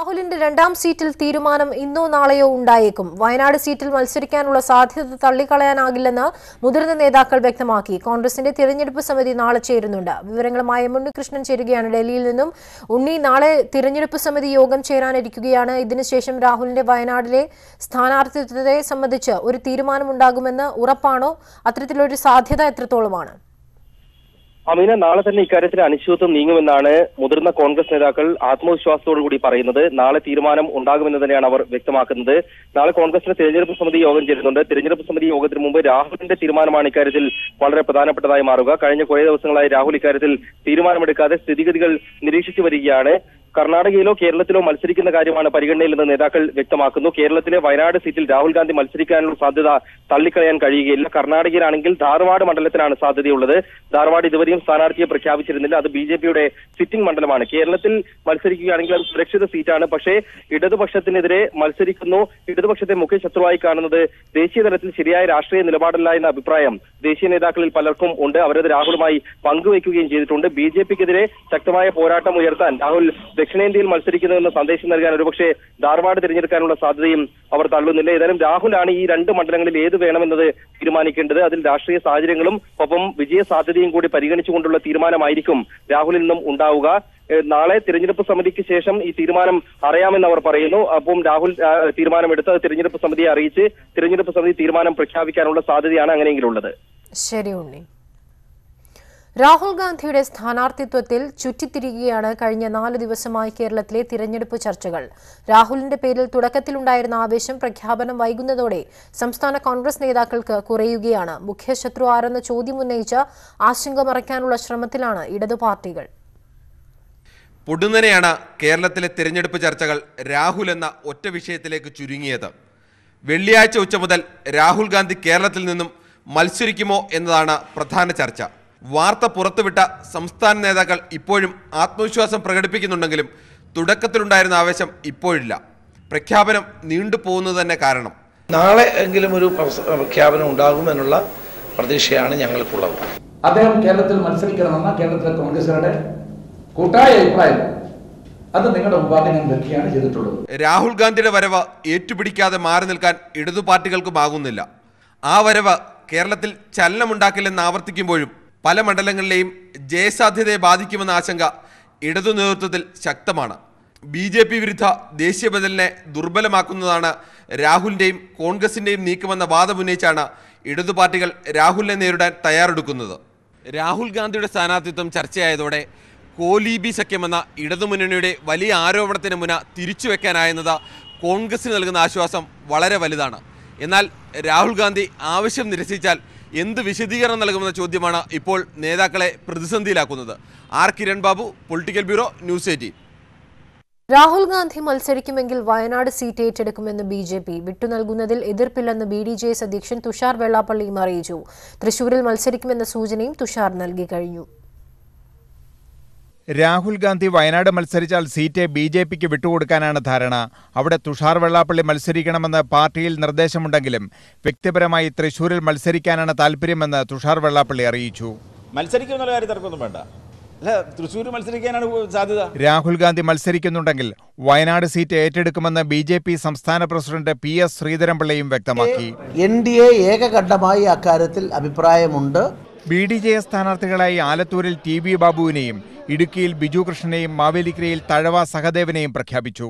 രാഹുലിന്റെ രണ്ടാം സീറ്റിൽ തീരുമാനം ഇന്നോ നാളെയോ ഉണ്ടായേക്കും. വയനാട് സീറ്റിൽ മത്സരിക്കാനുള്ള സാധ്യത തള്ളിക്കളയാനാകില്ലെന്ന് മുതിർന്ന നേതാക്കൾ വ്യക്തമാക്കി. കോൺഗ്രസിന്റെ തിരഞ്ഞെടുപ്പ് സമിതി നാളെ ചേരുന്നുണ്ട്. വിവരങ്ങളുമായി ഉണ്ണികൃഷ്ണൻ ചേരുകയാണ്. ഡൽഹിയിൽ നിന്നും ഉണ്ണി നാളെ തിരഞ്ഞെടുപ്പ് സമിതി യോഗം ചേരാനിരിക്കുകയാണ്. ഇതിനുശേഷം രാഹുലിന്റെ വയനാടിലെ സ്ഥാനാർത്ഥിത്വത്തെ സംബന്ധിച്ച് ഒരു തീരുമാനമുണ്ടാകുമെന്ന് ഉറപ്പാണോ? അത്തരത്തിലൊരു സാധ്യത എത്രത്തോളമാണ്? അമീന നാളെ തന്നെ ഇക്കാര്യത്തിൽ അനിശ്ചിതത്വം നീങ്ങുമെന്നാണ് മുതിർന്ന കോൺഗ്രസ് നേതാക്കൾ ആത്മവിശ്വാസത്തോടു കൂടി പറയുന്നത്. നാളെ തീരുമാനം ഉണ്ടാകുമെന്ന് തന്നെയാണ് അവർ വ്യക്തമാക്കുന്നത്. നാളെ കോൺഗ്രസിന്റെ തിരഞ്ഞെടുപ്പ് സമിതി യോഗം ചേരുന്നുണ്ട്. തിരഞ്ഞെടുപ്പ് സമിതി യോഗത്തിന് മുമ്പ് രാഹുലിന്റെ തീരുമാനമാണ് ഇക്കാര്യത്തിൽ വളരെ പ്രധാനപ്പെട്ടതായി മാറുക. കഴിഞ്ഞ കുറേ ദിവസങ്ങളായി രാഹുൽ ഇക്കാര്യത്തിൽ തീരുമാനമെടുക്കാതെ സ്ഥിതിഗതികൾ നിരീക്ഷിച്ചു വരികയാണ്. കർണാടകയിലോ കേരളത്തിലോ മത്സരിക്കുന്ന കാര്യമാണ് പരിഗണനയിൽ നിന്ന് നേതാക്കൾ വ്യക്തമാക്കുന്നു. കേരളത്തിലെ വയനാട് സീറ്റിൽ രാഹുൽ ഗാന്ധി മത്സരിക്കാനുള്ള സാധ്യത തള്ളിക്കളയാൻ കഴിയുകയില്ല. കർണാടകയിലാണെങ്കിൽ ധാർവാഡ് മണ്ഡലത്തിലാണ് സാധ്യതയുള്ളത്. ധാർവാഡ് ഇതുവരെയും സ്ഥാനാർത്ഥിയെ പ്രഖ്യാപിച്ചിരുന്നില്ല. അത് ബി ജെ പിയുടെ സിറ്റിംഗ് മണ്ഡലമാണ്. കേരളത്തിൽ മത്സരിക്കുകയാണെങ്കിൽ അത് സുരക്ഷിത സീറ്റാണ്. പക്ഷേ ഇടതുപക്ഷത്തിനെതിരെ മത്സരിക്കുന്നു. ഇടതുപക്ഷത്തെ മുഖ്യ ശത്രുവായി കാണുന്നത് ദേശീയ തലത്തിൽ ശരിയായ രാഷ്ട്രീയ നിലപാടല്ല എന്ന അഭിപ്രായം ദേശീയ നേതാക്കളിൽ പലർക്കും ഉണ്ട്. അവരത് രാഹുലുമായി പങ്കുവയ്ക്കുകയും ചെയ്തിട്ടുണ്ട്. ബി ജെ പിക്കെതിരെ ശക്തമായ പോരാട്ടം ഉയർത്താൻ രാഹുൽ ദക്ഷിണേന്ത്യയിൽ മത്സരിക്കുന്നുവെന്ന സന്ദേശം നൽകാൻ ഒരുപക്ഷെ ധാർവാഡ് തിരഞ്ഞെടുക്കാനുള്ള സാധ്യതയും അവർ തള്ളുന്നില്ല. ഏതായാലും രാഹുലാണ് ഈ രണ്ട് മണ്ഡലങ്ങളിൽ ഏത് വേണമെന്നത് തീരുമാനിക്കേണ്ടത്. അതിൽ രാഷ്ട്രീയ സാഹചര്യങ്ങളും ഒപ്പം വിജയ സാധ്യതയും കൂടി പരിഗണിച്ചുകൊണ്ടുള്ള തീരുമാനമായിരിക്കും രാഹുലിൽ നിന്നും ഉണ്ടാവുക. നാളെ തിരഞ്ഞെടുപ്പ് സമിതിക്ക് ശേഷം ഈ തീരുമാനം അറിയാമെന്ന് അവർ പറയുന്നു. അപ്പം രാഹുൽ തീരുമാനമെടുത്ത് തിരഞ്ഞെടുപ്പ് സമിതിയെ അറിയിച്ച് തിരഞ്ഞെടുപ്പ് സമിതി തീരുമാനം പ്രഖ്യാപിക്കാനുള്ള സാധ്യതയാണ് അങ്ങനെയെങ്കിലുള്ളത്. ശരി ഉണ്ണി. രാഹുൽ ഗാന്ധിയുടെ സ്ഥാനാർത്ഥിത്വത്തിൽ ചുറ്റിത്തിരികുകയാണ് കഴിഞ്ഞ നാല് ദിവസമായി കേരളത്തിലെ തിരഞ്ഞെടുപ്പ് ചർച്ചകൾ. രാഹുലിന്റെ പേരിൽ തുടക്കത്തിലുണ്ടായിരുന്ന ആവേശം പ്രഖ്യാപനം വൈകുന്നതോടെ സംസ്ഥാന കോൺഗ്രസ് നേതാക്കൾക്ക് കുറയുകയാണ്. മുഖ്യശത്രു ആരെന്ന ചോദ്യം ഉന്നയിച്ച ആശങ്ക മറയ്ക്കാനുള്ള ശ്രമത്തിലാണ് ഇടതു പാർട്ടികൾ. പൊടുന്നനെയാണ് കേരളത്തിലെ തിരഞ്ഞെടുപ്പ് ചർച്ചകൾ രാഹുൽ എന്ന ഒറ്റ വിഷയത്തിലേക്ക് ചുരുങ്ങിയത്. വെള്ളിയാഴ്ച ഉച്ച മുതൽ രാഹുൽ ഗാന്ധി കേരളത്തിൽ നിന്നും മത്സരിക്കുമോ എന്നതാണ് പ്രധാന ചർച്ച. വാർത്ത പുറത്തുവിട്ട സംസ്ഥാന നേതാക്കൾ ഇപ്പോഴും ആത്മവിശ്വാസം പ്രകടിപ്പിക്കുന്നുണ്ടെങ്കിലും തുടക്കത്തിലുണ്ടായിരുന്ന ആവേശം ഇപ്പോഴില്ല. പ്രഖ്യാപനം നീണ്ടുപോകുന്നത് തന്നെ കാരണം. നാളെ എങ്കിലും ഒരു പ്രഖ്യാപനം ഉണ്ടാകുമെന്നുള്ള പ്രതീക്ഷയാണ് ഞങ്ങൾക്കുള്ളത്. അദ്ദേഹം കേരളത്തിൽ മത്സരിക്കണമെന്ന കേരളത്തിലെ കോൺഗ്രസുകാരുടെ കൂട്ടായ അഭിപ്രായം അത് നിങ്ങളുടെ മുമ്പാകെ ഞാൻ വെക്കുകയാണ് ചെയ്തിട്ടുള്ളത്. രാഹുൽ ഗാന്ധിയുടെ വരവ് ഏറ്റുപിടിക്കാതെ മാറി നിൽക്കാൻ ഇടതു പാർട്ടികൾക്കുമാകുന്നില്ല ആ വരവ് കേരളത്തിൽ ചലനമുണ്ടാക്കില്ലെന്ന് ആവർത്തിക്കുമ്പോഴും പല മണ്ഡലങ്ങളിലെയും ജയസാധ്യതയെ ബാധിക്കുമെന്ന ആശങ്ക ഇടതു നേതൃത്വത്തിൽ ശക്തമാണ്. ബി ജെ പി വിരുദ്ധ ദേശീയ ബദലിനെ ദുർബലമാക്കുന്നതാണ് രാഹുലിന്റെയും കോൺഗ്രസിന്റെയും നീക്കമെന്ന വാദമുന്നയിച്ചാണ് ഇടതു പാർട്ടികൾ രാഹുലിനെ നേരിടാൻ തയ്യാറെടുക്കുന്നത്. രാഹുൽ ഗാന്ധിയുടെ സ്ഥാനാർത്ഥിത്വം ചർച്ചയായതോടെ കോലീബി സഖ്യമെന്ന ഇടതുമുന്നണിയുടെ വലിയ ആരോപണത്തിന് മുന തിരിച്ചുവെക്കാനായെന്നത് കോൺഗ്രസിന് നൽകുന്ന ആശ്വാസം വളരെ വലുതാണ്. എന്നാൽ രാഹുൽ ഗാന്ധി ആവശ്യം നിരസിച്ചാൽ എന്ത് വിശദീകരണം നൽകുമെന്ന ചോദ്യമാണ് ഇപ്പോൾ നേതാക്കളെ പ്രതിസന്ധിയിലാക്കുന്നത്. R Kiran Babu political bureau news eighteen. Rahul Gandhi മത്സരിക്കുമെങ്കിൽ Wayanad seat ഏറ്റെടുക്കുമെന്ന് ബി ജെ പി. വിട്ടുനൽകുന്നതിൽ എതിർപ്പില്ലെന്ന് ബി ഡി ജെ എസ് അധ്യക്ഷൻ തുഷാർ വെള്ളാപ്പള്ളിയും അറിയിച്ചു തൃശൂരിൽ മത്സരിക്കുമെന്ന സൂചനയും തുഷാർ നൽകി കഴിഞ്ഞു. രാഹുൽ ഗാന്ധി വയനാട് മത്സരിച്ചാൽ സീറ്റ് ബി ജെ പിക്ക് വിട്ടുകൊടുക്കാനാണ് ധാരണ. അവിടെ തുഷാർ വെള്ളാപ്പള്ളി മത്സരിക്കണമെന്ന് പാർട്ടിയിൽ നിർദ്ദേശമുണ്ടെങ്കിലും വ്യക്തിപരമായി തൃശൂരിൽ മത്സരിക്കാനാണ് താല്പര്യമെന്ന് തുഷാർ വെള്ളാപ്പള്ളി അറിയിച്ചു. മത്സരിക്കുമെന്നുള്ള കാര്യം തർക്കമൊന്നും വേണ്ട. അല്ല തൃശ്ശൂർ മത്സരിക്കാനാണ് സാധ്യത. രാഹുൽ ഗാന്ധി മത്സരിക്കുന്നുണ്ടെങ്കിൽ വയനാട് സീറ്റ് ഏറ്റെടുക്കുമെന്ന് ബി ജെ പി സംസ്ഥാന പ്രസിഡന്റ് പി എസ് ശ്രീധരൻപിള്ളയും വ്യക്തമാക്കി. എൻ ഡി എ ഏകകണ്ഠമായി അക്കാര്യത്തിൽ അഭിപ്രായമുണ്ട്. ബി ഡി ജെ എസ് സ്ഥാനാർത്ഥികളായി ആലത്തൂരിൽ ടി വി ബാബുവിനെയും ഇടുക്കിയിൽ ബിജു കൃഷ്ണനെയും മാവേലിക്കരയിൽ തഴവ സഹദേവനെയും പ്രഖ്യാപിച്ചു.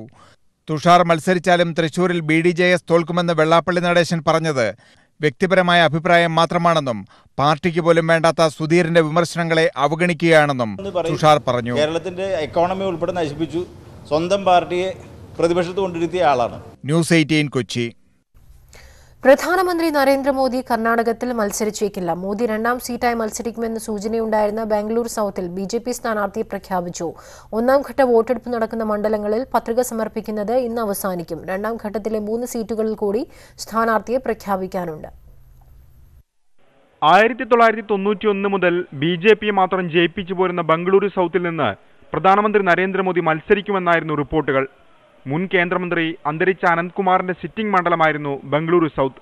തുഷാർ മത്സരിച്ചാലും തൃശൂരിൽ ബി ഡി ജെ എസ് തോൽക്കുമെന്ന് വെള്ളാപ്പള്ളി നടേശൻ പറഞ്ഞത് വ്യക്തിപരമായ അഭിപ്രായം മാത്രമാണെന്നും പാർട്ടിക്ക് പോലും വേണ്ടാത്ത സുധീറിന്റെ വിമർശനങ്ങളെ അവഗണിക്കുകയാണെന്നും തുഷാർ പറഞ്ഞു. കേരളത്തിന്റെ എക്കോണമി ഉൾപ്പെടെ നശിപ്പിച്ചു. സ്വന്തം പാർട്ടിയെ പ്രതിപക്ഷത്ത് കൊണ്ടിരുത്തിയ ആളാണ്. News eighteen Kochi. പ്രധാനമന്ത്രി നരേന്ദ്രമോദി കർണാടകത്തിൽ മത്സരിച്ചേക്കില്ല. മോദി രണ്ടാം സീറ്റായി മത്സരിക്കുമെന്ന് സൂചനയുണ്ടായിരുന്ന ബാംഗ്ലൂർ സൌത്തിൽ ബി ജെ പി സ്ഥാനാർത്ഥിയെ പ്രഖ്യാപിച്ചു. ഒന്നാം ഘട്ട വോട്ടെടുപ്പ് നടക്കുന്ന മണ്ഡലങ്ങളിൽ പത്രിക സമർപ്പിക്കുന്നത് ഇന്ന് അവസാനിക്കും. രണ്ടാം ഘട്ടത്തിലെ മൂന്ന് സീറ്റുകളിൽ കൂടി സ്ഥാനാർത്ഥിയെ പ്രഖ്യാപിക്കാനുണ്ട്. ആയിരത്തി തൊള്ളായിരത്തി തൊണ്ണൂറ്റി ഒന്ന് മുതൽ ബി ജെ പി മാത്രം ജയിപ്പിച്ചു പോരുന്ന ബംഗളൂരു സൗത്തിൽ നിന്ന് പ്രധാനമന്ത്രി നരേന്ദ്രമോദി മത്സരിക്കുമെന്നായിരുന്നു റിപ്പോർട്ടുകൾ. മുൻ കേന്ദ്രമന്ത്രി അന്തരിച്ച അനന്ത്കുമാറിന്റെ സിറ്റിംഗ് മണ്ഡലമായിരുന്നു ബംഗളൂരു സൗത്ത്.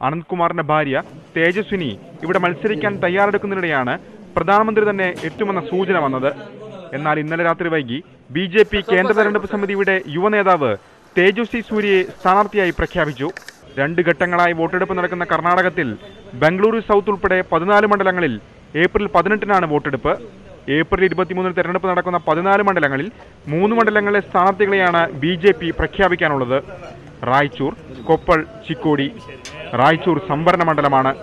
അനന്ത്കുമാറിന്റെ ഭാര്യ തേജസ്വിനി ഇവിടെ മത്സരിക്കാൻ തയ്യാറെടുക്കുന്നതിനിടെയാണ് പ്രധാനമന്ത്രി തന്നെ എത്തുമെന്ന സൂചന വന്നത്. എന്നാൽ ഇന്നലെ രാത്രി വൈകി ബി ജെ പി കേന്ദ്ര തെരഞ്ഞെടുപ്പ് സമിതിയുടെ യുവനേതാവ് തേജസ്വി സൂര്യയെ സ്ഥാനാർത്ഥിയായി പ്രഖ്യാപിച്ചു. രണ്ട് ഘട്ടങ്ങളായി വോട്ടെടുപ്പ് നടക്കുന്ന കർണാടകത്തിൽ ബംഗളൂരു സൗത്ത് ഉൾപ്പെടെ പതിനാല് മണ്ഡലങ്ങളിൽ ഏപ്രിൽ പതിനെട്ടിനാണ് വോട്ടെടുപ്പ്. ഏപ്രിൽ ഇരുപത്തിമൂന്നിന് തെരഞ്ഞെടുപ്പ് നടക്കുന്ന പതിനാല് മണ്ഡലങ്ങളിൽ മൂന്ന് മണ്ഡലങ്ങളിലെ സ്ഥാനാർത്ഥികളെയാണ് ബി ജെ പി പ്രഖ്യാപിക്കാനുള്ളത്. റായ്ചൂർ കൊപ്പൾ ചിക്കോടി. റായ്ചൂർ സംവരണ മണ്ഡലമാണ്.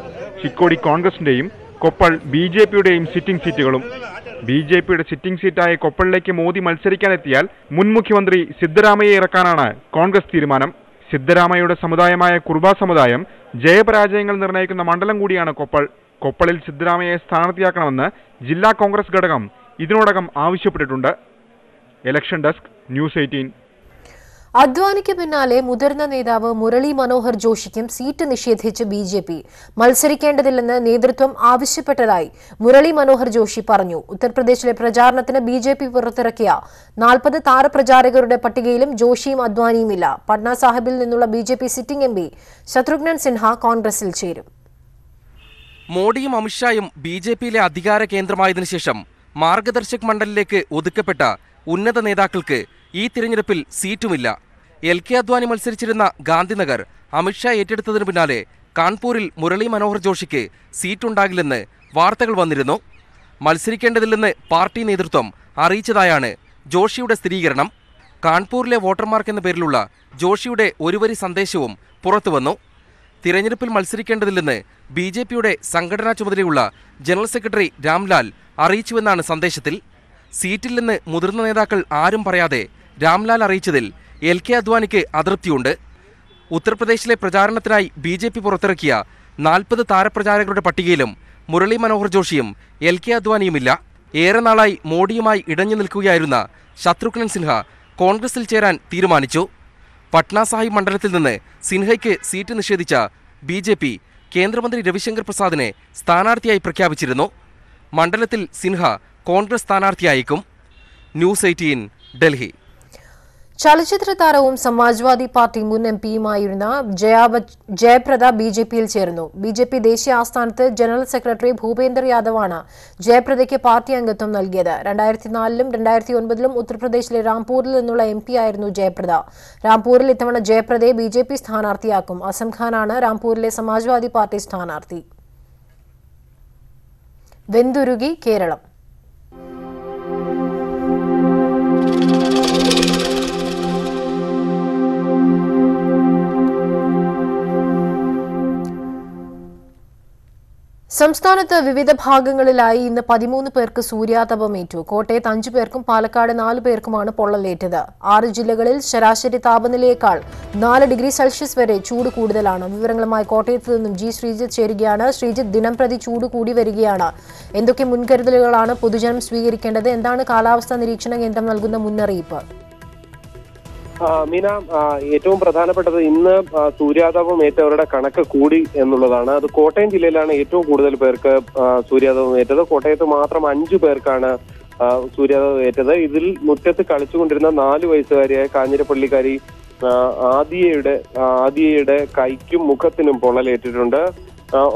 ചിക്കോടി കോൺഗ്രസിന്റെയും കൊപ്പൾ ബി ജെ പിയുടെയും സിറ്റിംഗ് സീറ്റുകളും. ബി ജെ പിയുടെ സിറ്റിംഗ് സീറ്റായ കൊപ്പളിലേക്ക് മോദി മത്സരിക്കാനെത്തിയാൽ മുൻ മുഖ്യമന്ത്രി സിദ്ധരാമയ്യെ ഇറക്കാനാണ് കോൺഗ്രസ് തീരുമാനം. സിദ്ധരാമയ്യയുടെ സമുദായമായ കുർബ സമുദായം ജയപരാജയങ്ങൾ നിർണയിക്കുന്ന മണ്ഡലം കൂടിയാണ് കൊപ്പൾ. കൊപ്പളിൽ സിദ്ധരാമയ്യെ സ്ഥാനാർത്ഥിയാക്കണമെന്ന് ജില്ലാ കോൺഗ്രസ് ഘടകം ഇതിനോടകം ആവശ്യപ്പെട്ടിട്ടുണ്ട്. ഇലക്ഷൻ ഡെസ്ക് ന്യൂസ് എയ്റ്റീൻ അദ്വാനിക്ക് പിന്നാലെ മുതിർന്ന നേതാവ് മുരളി മനോഹർ ജോഷിക്കും സീറ്റ് നിഷേധിച്ച് ബി ജെ പി. മത്സരിക്കേണ്ടതില്ലെന്ന് നേതൃത്വം ആവശ്യപ്പെട്ടതായി മുരളി മനോഹർ ജോഷി പറഞ്ഞു. ഉത്തർപ്രദേശിലെ പ്രചാരണത്തിന് ബി ജെ പി പുറത്തിറക്കിയ നാൽപ്പത് താരപ്രചാരകരുടെ പട്ടികയിലും ജോഷിയും അദ്വാനിയുമില്ല. പട്ന സാഹിബിൽ നിന്നുള്ള B J P sitting M P Shatrughan Sinha കോൺഗ്രസിൽ ചേരും. മോഡിയും അമിത്ഷായും ബി ജെ പിയിലെ അധികാര കേന്ദ്രമായതിനു ശേഷം മാർഗദർശക് മണ്ഡലിലേക്ക് ഒതുക്കപ്പെട്ട ഉന്നത നേതാക്കൾക്ക് ഈ തിരഞ്ഞെടുപ്പിൽ സീറ്റുമില്ല. എൽ കെ അദ്വാനി മത്സരിച്ചിരുന്ന ഗാന്ധിനഗർ അമിത്ഷാ ഏറ്റെടുത്തതിനു പിന്നാലെ കാൺപൂരിൽ മുരളി മനോഹർ ജോഷിക്ക് സീറ്റുണ്ടാകില്ലെന്ന് വാർത്തകൾ വന്നിരുന്നു. മത്സരിക്കേണ്ടതില്ലെന്ന് പാർട്ടി നേതൃത്വം അറിയിച്ചതായാണ് ജോഷിയുടെ സ്ഥിരീകരണം. കാൺപൂരിലെ വോട്ടർമാർക്ക് എന്ന പേരിലുള്ള ജോഷിയുടെ ഒരുവരി സന്ദേശവും പുറത്തുവന്നു. തിരഞ്ഞെടുപ്പിൽ മത്സരിക്കേണ്ടതില്ലെന്ന് ബി ജെ പിയുടെ സംഘടനാ ചുമതലയുള്ള ജനറൽ സെക്രട്ടറി രാംലാൽ അറിയിച്ചുവെന്നാണ് സന്ദേശത്തിൽ. സീറ്റില്ലെന്ന് മുതിർന്ന നേതാക്കൾ ആരും പറയാതെ രാംലാൽ അറിയിച്ചതിൽ എൽ കെ അദ്വാനിക്ക് അതൃപ്തിയുണ്ട്. ഉത്തർപ്രദേശിലെ പ്രചാരണത്തിനായി ബി ജെ പി പുറത്തിറക്കിയ നാൽപ്പത് താരപ്രചാരകരുടെ പട്ടികയിലും മുരളി മനോഹർ ജോഷിയും എൽ കെ അദ്വാനിയുമില്ല. ഏറെ നാളായി മോഡിയുമായി ഇടഞ്ഞു നിൽക്കുകയായിരുന്ന ശത്രുഘ്നൻ സിൻഹ കോൺഗ്രസിൽ ചേരാൻ തീരുമാനിച്ചു. പട്ന സാഹിബ് മണ്ഡലത്തിൽ നിന്ന് സിൻഹയ്ക്ക് സീറ്റ് നിഷേധിച്ച ബി ജെ പി കേന്ദ്രമന്ത്രി രവിശങ്കർ പ്രസാദിനെ സ്ഥാനാർത്ഥിയായി പ്രഖ്യാപിച്ചിരുന്നു. മണ്ഡലത്തിൽ Sinha Congress സ്ഥാനാർത്ഥിയായേക്കും. News eighteen Delhi. ചലച്ചിത്ര താരവും സമാജ്വാദി പാർട്ടി മുൻ എം പിയുമായിരുന്ന ജയപ്രദ ബി ജെ പിയിൽ ചേർന്നു. ബി ജെ പി ദേശീയ ആസ്ഥാനത്ത് ജനറൽ സെക്രട്ടറി ഭൂപേന്ദർ യാദവാണ് ജയപ്രദയ്ക്ക് പാർട്ടി അംഗത്വം നൽകിയത്. രണ്ടായിരത്തി നാലിലും രണ്ടായിരത്തി ഒൻപതിലും ഉത്തർപ്രദേശിലെ രാംപൂരിൽ നിന്നുള്ള എം പി ആയിരുന്നു ജയപ്രദ. രാംപൂരിൽ ഇത്തവണ ജയപ്രദയെ ബി ജെ പി സ്ഥാനാർത്ഥിയാക്കും. അസം ഖാനാണ് രാംപൂരിലെ സമാജ്വാദി പാർട്ടി സ്ഥാനാർത്ഥി. വെന്തുരുകി കേരളം. സംസ്ഥാനത്ത് വിവിധ ഭാഗങ്ങളിലായി ഇന്ന് പതിമൂന്ന് പേർക്ക് സൂര്യാതപമേറ്റു കോട്ടയത്ത് അഞ്ചു പേർക്കും പാലക്കാട് നാലു പേർക്കുമാണ് പൊള്ളലേറ്റത്. ആറ് ജില്ലകളിൽ ശരാശരി താപനിലയേക്കാൾ നാല് ഡിഗ്രി സെൽഷ്യസ് വരെ ചൂട് കൂടുതലാണ്. വിവരങ്ങളുമായി കോട്ടയത്ത് നിന്നും ജി ശ്രീജിത്ത് ചേരുകയാണ്. ശ്രീജിത്ത് ദിനം പ്രതി ചൂട് കൂടി വരികയാണ്. എന്തൊക്കെ മുൻകരുതലുകളാണ് പൊതുജനം സ്വീകരിക്കേണ്ടത്? എന്താണ് കാലാവസ്ഥാ നിരീക്ഷണ കേന്ദ്രം നൽകുന്ന മുന്നറിയിപ്പ്? മീന ഏറ്റവും പ്രധാനപ്പെട്ടത് ഇന്ന് സൂര്യാതപം ഏറ്റവരുടെ കണക്ക് കൂടി എന്നുള്ളതാണ്. അത് കോട്ടയം ജില്ലയിലാണ് ഏറ്റവും കൂടുതൽ പേർക്ക് സൂര്യാതപം ഏറ്റത്. കോട്ടയത്ത് മാത്രം അഞ്ചു പേർക്കാണ് സൂര്യാതപം ഏറ്റത്. ഇതിൽ മുറ്റത്ത് കളിച്ചുകൊണ്ടിരുന്ന നാല് വയസ്സുകാരിയായ കാഞ്ഞിരപ്പള്ളിക്കാരി ആദിയയുടെ ആദിയയുടെ കൈക്കും മുഖത്തിനും പൊള്ളലേറ്റിട്ടുണ്ട്.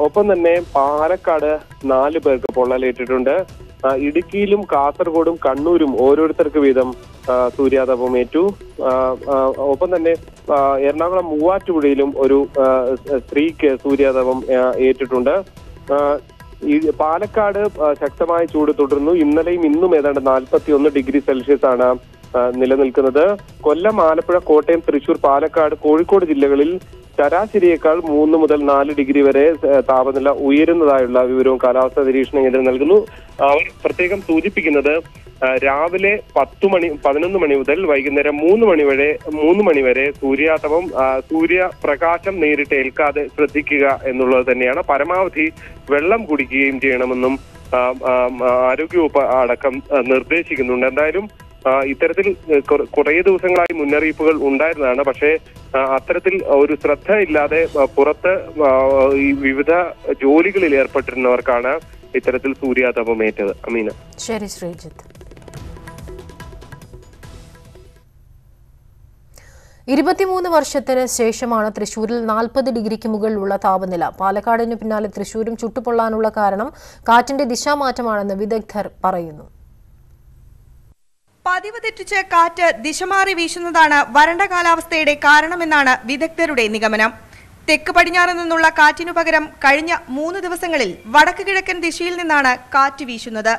ഒപ്പം തന്നെ പാലക്കാട് നാല് പേർക്ക് പൊള്ളലേറ്റിട്ടുണ്ട്. ഇടുക്കിയിലും കാസർഗോഡും കണ്ണൂരും ഓരോരുത്തർക്ക് വീതം സൂര്യാതപമേറ്റു. ഒപ്പം തന്നെ എറണാകുളം മൂവാറ്റുപുഴയിലും ഒരു സ്ത്രീക്ക് സൂര്യാതപം ഏറ്റിട്ടുണ്ട്. ഈ പാലക്കാട് ശക്തമായ ചൂട് തുടരുന്നു. ഇന്നലെയും ഇന്നും ഏതാണ്ട് നാൽപ്പത്തി ഒന്ന് ഡിഗ്രി സെൽഷ്യസ് ആണ് നിലനിൽക്കുന്നത്. കൊല്ലം ആലപ്പുഴ കോട്ടയം തൃശൂർ പാലക്കാട് കോഴിക്കോട് ജില്ലകളിൽ ശരാശരിയേക്കാൾ മൂന്ന് മുതൽ നാല് ഡിഗ്രി വരെ താപനില ഉയരുന്നതായുള്ള വിവരവും കാലാവസ്ഥാ നിരീക്ഷണ കേന്ദ്രം നൽകുന്നു. അവർ പ്രത്യേകം സൂചിപ്പിക്കുന്നത് രാവിലെ പത്തു മണി പതിനൊന്ന് മണി മുതൽ വൈകുന്നേരം മൂന്ന് മണി വരെ മൂന്ന് മണി വരെ സൂര്യാതപം സൂര്യപ്രകാശം നേരിട്ട് ഏൽക്കാതെ ശ്രദ്ധിക്കുക എന്നുള്ളത് തന്നെയാണ്. പരമാവധി വെള്ളം കുടിക്കുകയും ചെയ്യണമെന്നും ആരോഗ്യവകുപ്പ് അടക്കം നിർദ്ദേശിക്കുന്നുണ്ട്. എന്തായാലും ഇത്തരത്തിൽ കുറേ ദിവസങ്ങളായി മുന്നറിയിപ്പുകൾ ഉണ്ടായിരുന്നതാണ്. പക്ഷേ അത്തരത്തിൽ ഒരു ശ്രദ്ധ ഇല്ലാതെ പുറത്ത് ഈ വിവിധ ജോലികളിൽ ഏർപ്പെട്ടിരുന്നവർക്കാണ് ഇത്തരത്തിൽ സൂര്യാതപമേറ്റത്. അമീന. ശരി ശ്രീജിത്ത്. ഇരുപത്തിമൂന്ന് വർഷത്തിന് ശേഷമാണ് തൃശൂരിൽ നാൽപ്പത് ഡിഗ്രിക്ക് മുകളിലുള്ള താപനില. പാലക്കാടിന് പിന്നാലെ തൃശൂരും ചുട്ടുപൊള്ളാനുള്ള കാരണം കാറ്റിന്റെ ദിശാമാറ്റമാണെന്ന് വിദഗ്ധർ പറയുന്നു. പതിവ് തെറ്റിച്ച് കാറ്റ് ദിശമാറി വീശുന്നതാണ് വരണ്ട കാലാവസ്ഥയുടെ കാരണമെന്നാണ് വിദഗ്ധരുടെ നിഗമനം. തെക്ക് പടിഞ്ഞാറ് നിന്നുള്ള കാറ്റിനു പകരം കഴിഞ്ഞ മൂന്ന് ദിവസങ്ങളിൽ വടക്ക് കിഴക്കൻ ദിശയിൽ നിന്നാണ് കാറ്റ് വീശുന്നത്.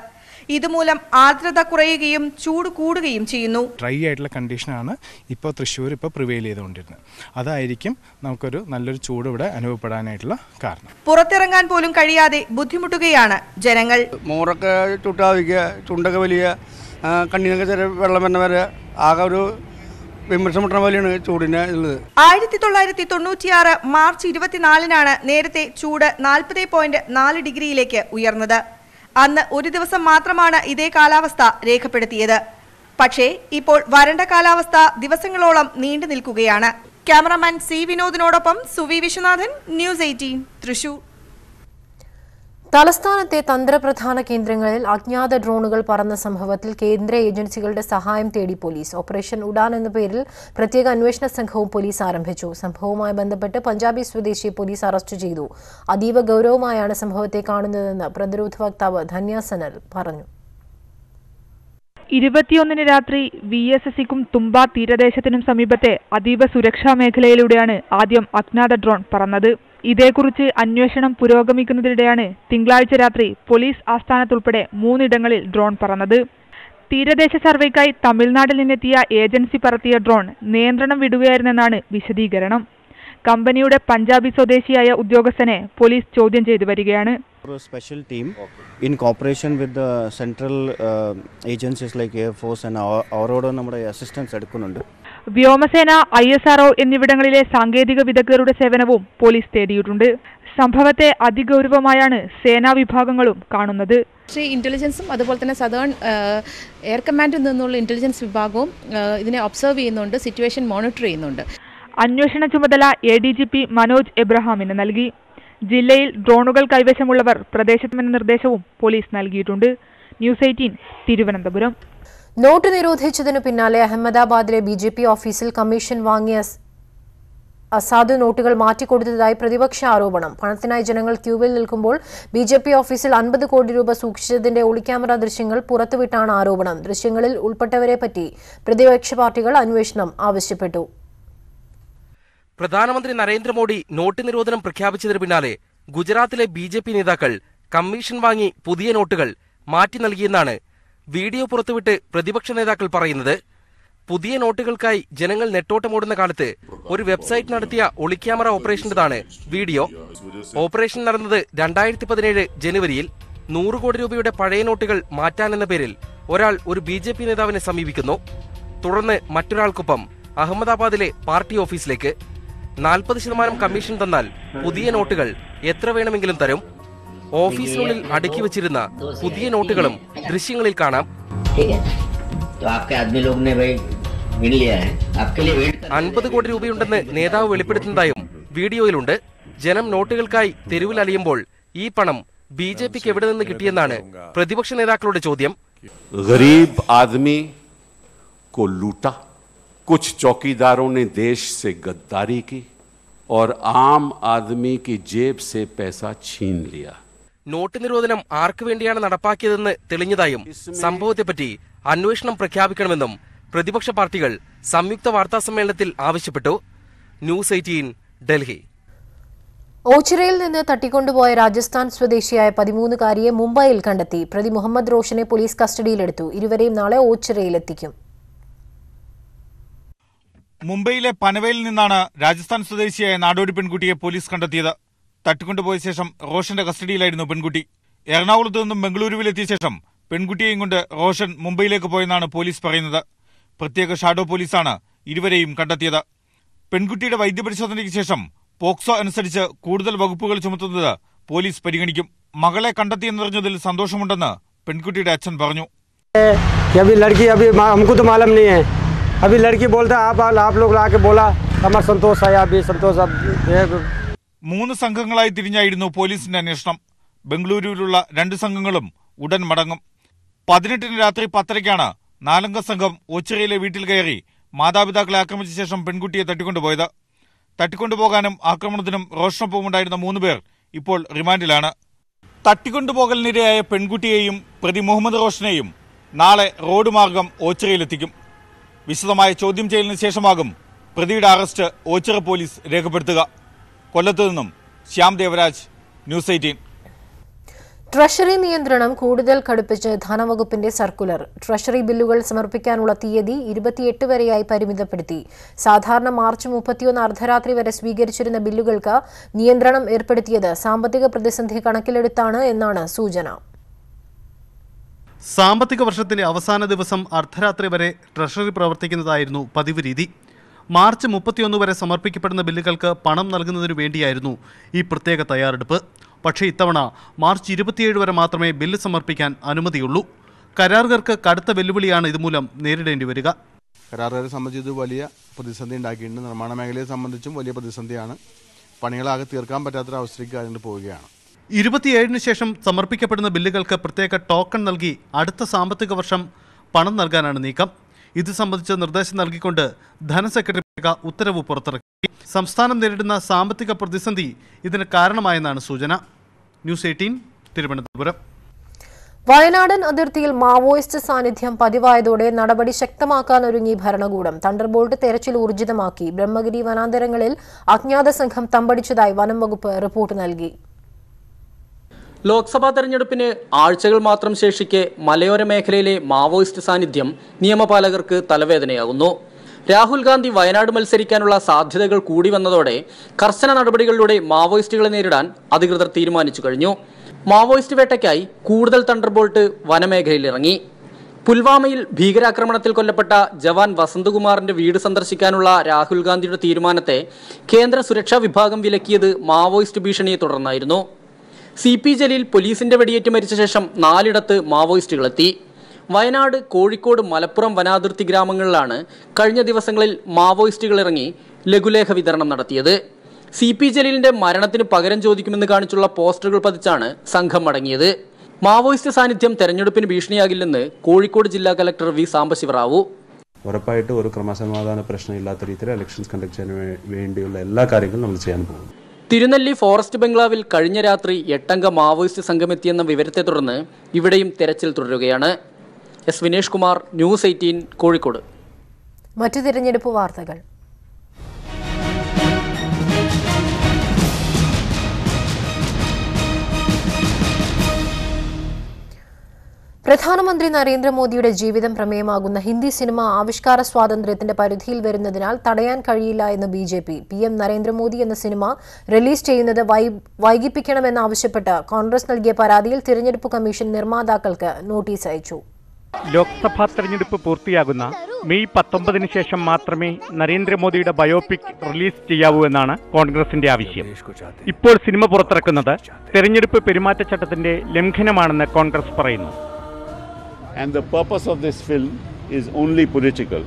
ഇതുമൂലം ആർദ്രത കുറയുകയും ചൂട് കൂടുകയും ചെയ്യുന്നു. ഡ്രൈ ആയിട്ടുള്ള കണ്ടീഷനാണ് ഇപ്പോൾ തൃശ്ശൂർ ഇപ്പോൾ പ്രിവെയിൽ ചെയ്തുകൊണ്ടിരുന്നത്. അതായിരിക്കും നമുക്കൊരു നല്ലൊരു ചൂട് ഇവിടെ അനുഭവപ്പെടാനായിട്ടുള്ള കാരണം. പുറത്തിറങ്ങാൻ പോലും കഴിയാതെ ബുദ്ധിമുട്ടുകയാണ് ജനങ്ങൾ. മോറൊക്കെ ചുട്ടാവിക്കുക ചുണ്ടൊക്കെ വലിയ കണ്ണിനൊക്കെ ചെറിയ വെള്ളം വരുന്ന വരെ ആകെ ഒരു വിമർശനം മുട്ടണ പോലെയാണ് ചൂടിന് ഉള്ളത്. ആയിരത്തി തൊള്ളായിരത്തി തൊണ്ണൂറ്റിയാറ് മാർച്ച് ഇരുപത്തിനാലിനാണ് നേരത്തെ ചൂട് നാൽപ്പത് പോയിന്റ് നാല് ഡിഗ്രിയിലേക്ക് ഉയർന്നത്. അന്ന് ഒരു ദിവസം മാത്രമാണ് ഇതേ കാലാവസ്ഥ രേഖപ്പെടുത്തിയത്. പക്ഷേ ഇപ്പോൾ വരണ്ട കാലാവസ്ഥ ദിവസങ്ങളോളം നീണ്ടു നിൽക്കുകയാണ്. ക്യാമറമാൻ സി വിനോദിനോടൊപ്പം സുവി വിശ്വനാഥൻ ന്യൂസ് എയ്റ്റീൻ തൃശൂർ. തലസ്ഥാനത്തെ തന്ത്രപ്രധാന കേന്ദ്രങ്ങളിൽ അജ്ഞാത ഡ്രോണുകൾ പറന്ന സംഭവത്തിൽ കേന്ദ്ര ഏജൻസികളുടെ സഹായം തേടി പോലീസ്. ഓപ്പറേഷൻ ഉഡാൻ എന്ന പേരിൽ പ്രത്യേക അന്വേഷണ സംഘവും പോലീസ് ആരംഭിച്ചു. സംഭവവുമായി ബന്ധപ്പെട്ട് പഞ്ചാബി സ്വദേശിയെ പോലീസ് അറസ്റ്റ് ചെയ്തു. അതീവ ഗൗരവമായാണ് സംഭവത്തെ കാണുന്നതെന്ന് പ്രതിരോധ വക്താവ് ധന്യ സനൽ പറഞ്ഞു. ഇരുപത്തിയൊന്നിന് രാത്രി വി എസ് എസ് സിക്കും തുമ്പ തീരദേശത്തിനും സമീപത്തെ അതീവ സുരക്ഷാ മേഖലയിലൂടെയാണ് ആദ്യം അജ്ഞാത ഡ്രോൺ പറന്നത്. ഇതേക്കുറിച്ച് അന്വേഷണം പുരോഗമിക്കുന്നതിനിടെയാണ് തിങ്കളാഴ്ച രാത്രി പോലീസ് ആസ്ഥാനത്തുൾപ്പെടെ മൂന്നിടങ്ങളിൽ ഡ്രോൺ പറന്നത്. തീരദേശ സർവേക്കായി തമിഴ്നാട്ടിൽ നിന്നെത്തിയ ഏജൻസി പറത്തിയ ഡ്രോൺ നിയന്ത്രണം വിടുകയായിരുന്നെന്നാണ് വിശദീകരണം. കമ്പനിയുടെ പഞ്ചാബി സ്വദേശിയായ ഉദ്യോഗസ്ഥനെ പോലീസ് ചോദ്യം ചെയ്തു വരികയാണ്. Special team in cooperation with central agencies like air force and അവരോട് നമ്മുടെ അസിസ്റ്റൻസ് എടുക്കുന്നുണ്ട്. വ്യോമസേന ഐ എസ് ആർഒ എന്നിവിടങ്ങളിലെ സാങ്കേതിക വിദഗ്ധരുടെ സേവനവും പോലീസ് തേടിയിട്ടുണ്ട്. സംഭവത്തെ അതിഗൗരവമായാണ് സേനാ വിഭാഗങ്ങളും കാണുന്നത്. ശ്രീ ഇന്റലിജൻസും അതുപോലെ തന്നെ സദേൺ എയർ കമാൻഡിൽ നിന്നുള്ള ഇന്റലിജൻസ് വിഭാഗവും ഇതിനെ ഒബ്സർവ് ചെയ്യുന്നുണ്ട് സിറ്റുവേഷൻ മോണിറ്റർ ചെയ്യുന്നുണ്ട്. അന്വേഷണ ചുമതല A D G P Manoj എബ്രഹാമിന് നൽകി. ജില്ലയിൽ ഡ്രോണുകൾ കൈവശമുള്ളവർ പ്രദേശത്തുമെന്ന നിർദ്ദേശവും പോലീസ് നൽകിയിട്ടുണ്ട്. News eighteen Thiruvananthapuram. നോട്ട് നിരോധിച്ചതിനു പിന്നാലെ അഹമ്മദാബാദിലെ ബി ജെ പി ഓഫീസിൽ കമ്മീഷൻ വാങ്ങിയ അസാധു നോട്ടുകൾ മാറ്റിക്കൊടുത്തതായി പ്രതിപക്ഷ ആരോപണം. പണത്തിനായി ജനങ്ങൾ ക്യൂവിൽ നിൽക്കുമ്പോൾ ബി ജെ പി ഓഫീസിൽ അൻപത് കോടി രൂപ സൂക്ഷിച്ചതിന്റെ ഒളിക്യാമറ ദൃശ്യങ്ങൾ പുറത്തുവിട്ടാണ് ആരോപണം. ദൃശ്യങ്ങളിൽ ഉൾപ്പെട്ടവരെ പറ്റി പ്രതിപക്ഷ പാർട്ടികൾ അന്വേഷണം ആവശ്യപ്പെട്ടു. പ്രധാനമന്ത്രി നരേന്ദ്രമോദി നോട്ട് നിരോധനം പ്രഖ്യാപിച്ചതിന് പിന്നാലെ ഗുജറാത്തിലെ ബി നേതാക്കൾ കമ്മീഷൻ വാങ്ങി പുതിയ നോട്ടുകൾ മാറ്റി നൽകിയെന്നാണ് വീഡിയോ പുറത്തുവിട്ട് പ്രതിപക്ഷ നേതാക്കൾ പറയുന്നത് പുതിയ നോട്ടുകൾക്കായി ജനങ്ങൾ നെട്ടോട്ടമോടുന്ന കാലത്ത് ഒരു വെബ്സൈറ്റ് നടത്തിയ ഒളിക്യാമറ ഓപ്പറേഷന്റേതാണ് വീഡിയോ. ഓപ്പറേഷൻ നടന്നത് രണ്ടായിരത്തി പതിനേഴ് ജനുവരിയിൽ നൂറ് കോടി രൂപയുടെ പഴയ നോട്ടുകൾ മാറ്റാനെന്ന പേരിൽ ഒരാൾ ഒരു ബി ജെ പി നേതാവിനെ സമീപിക്കുന്നു. തുടർന്ന് മറ്റൊരാൾക്കൊപ്പം അഹമ്മദാബാദിലെ പാർട്ടി ഓഫീസിലേക്ക് നാൽപ്പത് ശതമാനം കമ്മീഷൻ തന്നാൽ പുതിയ നോട്ടുകൾ എത്ര വേണമെങ്കിലും തരും? ഓഫീസിനുള്ളിൽ അടുക്കി വച്ചിരുന്ന പുതിയ നോട്ടുകളും ദൃശ്യങ്ങളിൽ കാണാം ठीक है तो आपके आदमी लोग ने भाई गिन लिया है आपके लिए वेट അൻപത് കോടി രൂപയുണ്ടെന്ന് നേതാവ് വെളിപ്പെടുത്തുന്നതായും വീഡിയോയിലുണ്ട് ജനം നോട്ടുകൾക്കായി തെരുവിൽ അലിയുമ്പോൾ ഈ പണം ബി ജെ പിക്ക് എവിടെ നിന്ന് കിട്ടിയെന്നാണ് പ്രതിപക്ഷ നേതാക്കളുടെ ചോദ്യം गरीब आदमी को लूटा कुछ चौकीदारों ने देश से गद्दारी की और आम आदमी की जेब से पैसा छीन लिया നോട്ട് നിരോധനം ആർക്കു വേണ്ടിയാണ് നടപ്പാക്കിയതെന്ന് തെളിഞ്ഞതായും സംഭവത്തെപ്പറ്റി അന്വേഷണം പ്രഖ്യാപിക്കണമെന്നും പ്രതിപക്ഷ പാർട്ടികൾ സംയുക്ത വാർത്താ സമ്മേളനത്തിൽ ആവശ്യപ്പെട്ടു. News eighteen Delhi. ഓച്ചിറയിൽ നിന്ന് തട്ടിക്കൊണ്ടുപോയ രാജസ്ഥാൻ സ്വദേശിയായ പതിമൂന്നുകാരിയെ മുംബൈയിൽ കണ്ടെത്തി. പ്രതി മുഹമ്മദ് റോഷനെ പോലീസ് കസ്റ്റഡിയിലെടുത്തു. ഇരുവരെയും നാളെ ഓച്ചിറയിലെത്തിക്കും മുംബൈയിലെ പനവയിൽ നിന്നാണ് രാജസ്ഥാൻ സ്വദേശിയായ നാടോടി പെൺകുട്ടിയെ പോലീസ് കണ്ടെത്തിയത്. തട്ടിക്കൊണ്ടുപോയ ശേഷം റോഷന്റെ കസ്റ്റഡിയിലായിരുന്നു പെൺകുട്ടി എറണാകുളത്ത് നിന്നും ബംഗളൂരുവിലെത്തിയ ശേഷം പെൺകുട്ടിയെയും കൊണ്ട് റോഷൻ മുംബൈയിലേക്ക് പോയെന്നാണ് പോലീസ് പറയുന്നത് പ്രത്യേക ഷാഡോ പോലീസാണ് ഇരുവരെയും കണ്ടെത്തിയത് പെൺകുട്ടിയുടെ വൈദ്യപരിശോധനയ്ക്ക് ശേഷം പോക്സോ അനുസരിച്ച് കൂടുതൽ വകുപ്പുകൾ ചുമത്തുന്നത് പോലീസ് പരിഗണിക്കും മകളെ കണ്ടെത്തിയെന്നറിഞ്ഞതിൽ സന്തോഷമുണ്ടെന്ന് പെൺകുട്ടിയുടെ അച്ഛൻ പറഞ്ഞു कि अभी लड़की अभी मा- हमको तो मालूम नहीं है अभी लड़की बोलता है आप आप लोग ला के बोला हमारा संतोष आया अभी संतोष अब ये- മൂന്ന് സംഘങ്ങളായി തിരിഞ്ഞായിരുന്നു പോലീസിന്റെ അന്വേഷണം. ബംഗളൂരുവിലുള്ള രണ്ട് സംഘങ്ങളും ഉടൻ മടങ്ങും. പതിനെട്ടിന് രാത്രി പത്തരയ്ക്കാണ് നാലംഗ സംഘം ഓച്ചിറയിലെ വീട്ടിൽ കയറി മാതാപിതാക്കളെ ആക്രമിച്ച ശേഷം പെൺകുട്ടിയെ തട്ടിക്കൊണ്ടുപോയത്. തട്ടിക്കൊണ്ടുപോകാനും ആക്രമണത്തിനും റോഷനൊപ്പമുണ്ടായിരുന്ന മൂന്ന് പേർ ഇപ്പോൾ റിമാൻഡിലാണ്. തട്ടിക്കൊണ്ടുപോകലിനിരയായ പെൺകുട്ടിയെയും പ്രതി മുഹമ്മദ് റോഷനെയും നാളെ റോഡ് മാർഗം ഓച്ചിറയിലെത്തിക്കും. വിശദമായ ചോദ്യം ചെയ്യലിന് ശേഷമാകും പ്രതിയുടെ അറസ്റ്റ് ഓച്ചിറ പോലീസ് രേഖപ്പെടുത്തുക. കൊല്ലത്തു നിന്നും Shyam Devaraj news eighteen. Treasury നിയന്ത്രണം കൂടുതൽ കടുപ്പിച്ച് ധനവകുപ്പിന്റെ സർക്കുലർ. ട്രഷറി ബില്ലുകൾ സമർപ്പിക്കാനുള്ള തീയതി ഇരുപത്തിയെട്ട് വരെയായി പരിമിതപ്പെടുത്തി. സാധാരണ മാർച്ച് മുപ്പത്തിയൊന്ന് അർദ്ധരാത്രി വരെ സ്വീകരിച്ചിരുന്ന ബില്ലുകൾക്ക് നിയന്ത്രണം ഏർപ്പെടുത്തിയത് സാമ്പത്തിക പ്രതിസന്ധി കണക്കിലെടുത്താണ് എന്നാണ് സൂചന. സാമ്പത്തിക വർഷത്തിന്റെ അവസാന ദിവസം അർദ്ധരാത്രി വരെ ട്രഷറി പ്രവർത്തിക്കുന്നതായിരുന്നു പതിവ് രീതി. മാർച്ച് മുപ്പത്തിയൊന്ന് വരെ സമർപ്പിക്കപ്പെടുന്ന ബില്ലുകൾക്ക് പണം നൽകുന്നതിനു വേണ്ടിയായിരുന്നു ഈ പ്രത്യേക തയ്യാറെടുപ്പ്. പക്ഷേ ഇത്തവണ മാർച്ച് ഇരുപത്തിയേഴ് വരെ മാത്രമേ ബില്ല് സമർപ്പിക്കാൻ അനുമതിയുള്ളൂ. കരാറുകാർക്ക് കടുത്ത വെല്ലുവിളിയാണ് ഇതുമൂലം നേരിടേണ്ടി വരിക. കരാറുകാരെ സംബന്ധിച്ച് ഇത് വലിയ പ്രതിസന്ധി ഉണ്ടാക്കിയിട്ടുണ്ട്. നിർമ്മാണ മേഖലയെ സംബന്ധിച്ചും വലിയ പ്രതിസന്ധിയാണ്. പണികളാകെ തീർക്കാൻ പറ്റാത്തൊരവസ്ഥയ്ക്ക് അതിന് പോവുകയാണ്. ഇരുപത്തിയേഴിന് ശേഷം സമർപ്പിക്കപ്പെടുന്ന ബില്ലുകൾക്ക് പ്രത്യേക ടോക്കൺ നൽകി അടുത്ത സാമ്പത്തിക വർഷം പണം നൽകാനാണ് നീക്കം. ഇത് സംബന്ധിച്ച് നിർദ്ദേശം നൽകിക്കൊണ്ട് ധനസെക്രട്ടറി ഉത്തരവ് പുറത്തിറക്കി. സംസ്ഥാനം നേരിടുന്ന സാമ്പത്തിക പ്രതിസന്ധി ഇതിന് കാരണമായെന്നാണ് സൂചന. News eighteen Thiruvananthapuram. വയനാടൻ അതിർത്തിയിൽ മാവോയിസ്റ്റ് സാന്നിധ്യം പതിവായതോടെ നടപടി ശക്തമാക്കാൻ ഒരുങ്ങി ഭരണകൂടം. തണ്ടർബോൾട്ട് തെരച്ചിൽ ഊർജിതമാക്കി. ബ്രഹ്മഗിരി വനാന്തരങ്ങളിൽ അജ്ഞാത സംഘം തമ്പടിച്ചതായി വനം വകുപ്പ് റിപ്പോർട്ട് നൽകി. ലോക്സഭാ തെരഞ്ഞെടുപ്പിന് ആഴ്ചകൾ മാത്രം ശേഷിക്കെ മലയോര മേഖലയിലെ മാവോയിസ്റ്റ് സാന്നിധ്യം നിയമപാലകർക്ക് തലവേദനയാകുന്നു. രാഹുൽ ഗാന്ധി വയനാട് മത്സരിക്കാനുള്ള സാധ്യതകൾ കൂടി വന്നതോടെ കർശന നടപടികളിലൂടെ മാവോയിസ്റ്റുകളെ നേരിടാൻ അധികൃതർ തീരുമാനിച്ചു കഴിഞ്ഞു. മാവോയിസ്റ്റ് വേട്ടയ്ക്കായി കൂടുതൽ തണ്ടർബോൾട്ട് വനമേഖലയിൽ ഇറങ്ങി. പുൽവാമയിൽ ഭീകരാക്രമണത്തിൽ കൊല്ലപ്പെട്ട ജവാൻ വസന്തകുമാറിന്റെ വീട് സന്ദർശിക്കാനുള്ള രാഹുൽ ഗാന്ധിയുടെ തീരുമാനത്തെ കേന്ദ്ര സുരക്ഷാ വിഭാഗം വിലക്കിയത് മാവോയിസ്റ്റ് ഭീഷണിയെ തുടർന്നായിരുന്നു. സി പി ജലീൽ പോലീസിന്റെ വെടിയേറ്റ് മരിച്ച ശേഷം നാലിടത്ത് മാവോയിസ്റ്റുകളെത്തി. വയനാട് കോഴിക്കോട് മലപ്പുറം വനാതിർത്തി ഗ്രാമങ്ങളിലാണ് കഴിഞ്ഞ ദിവസങ്ങളിൽ മാവോയിസ്റ്റുകൾ ഇറങ്ങി ലഘുലേഖ വിതരണം നടത്തിയത്. സി പി ജലീലിന്റെ മരണത്തിന് പകരം ചോദിക്കുമെന്ന് കാണിച്ചുള്ള പോസ്റ്ററുകൾ പതിച്ചാണ് സംഘം മടങ്ങിയത്. മാവോയിസ്റ്റ് സാന്നിധ്യം തെരഞ്ഞെടുപ്പിന് ഭീഷണിയാകില്ലെന്ന് കോഴിക്കോട് ജില്ലാ കലക്ടർ വി സാംബശിവറാവു. ഉറപ്പായിട്ട് ഒരു ക്രമസമാധാന പ്രശ്നമില്ലാത്ത രീതിയിൽ ഇലക്ഷൻസ് കണ്ടക്ട് ചെയ്യാൻ വേണ്ടിയുള്ള എല്ലാ കാര്യങ്ങളും നമ്മൾ ചെയ്യാൻ പോകും തിരുനെല്ലി ഫോറസ്റ്റ് ബംഗ്ലാവിൽ കഴിഞ്ഞ രാത്രി എട്ടംഗ മാവോയിസ്റ്റ് സംഘമെത്തിയെന്ന വിവരത്തെ തുടർന്ന് ഇവിടെയും തെരച്ചിൽ തുടരുകയാണ്. S Vinesh Kumar news eighteen Kozhikode. മറ്റു തിരഞ്ഞെടുപ്പ് വാർത്തകൾ. പ്രധാനമന്ത്രി നരേന്ദ്രമോദിയുടെ ജീവിതം പ്രമേയമാകുന്ന ഹിന്ദി സിനിമ ആവിഷ്കാര സ്വാതന്ത്ര്യത്തിന്റെ പരിധിയിൽ വരുന്നതിനാൽ തടയാൻ കഴിയില്ല എന്ന് B J P. P M Narendra Modi എന്ന സിനിമ റിലീസ് ചെയ്യുന്നത് വൈകിപ്പിക്കണമെന്നാവശ്യപ്പെട്ട് കോൺഗ്രസ് നൽകിയ പരാതിയിൽ തിരഞ്ഞെടുപ്പ് കമ്മീഷൻ നിർമ്മാതാക്കൾക്ക് നോട്ടീസ് അയച്ചു. ലോക്സഭാ തെരഞ്ഞെടുപ്പ് പൂർത്തിയാകുന്ന മെയ് പത്തൊമ്പതിന് ശേഷം മാത്രമേ നരേന്ദ്രമോദിയുടെ ബയോപിക് റിലീസ് ചെയ്യാവൂ എന്നാണ് കോൺഗ്രസിന്റെ ആവശ്യം. ഇപ്പോൾ സിനിമ പുറത്തിറക്കുന്നത് തെരഞ്ഞെടുപ്പ് പെരുമാറ്റച്ചട്ടത്തിന്റെ ലംഘനമാണെന്ന് കോൺഗ്രസ് പറയുന്നു. And the purpose of this film is only political,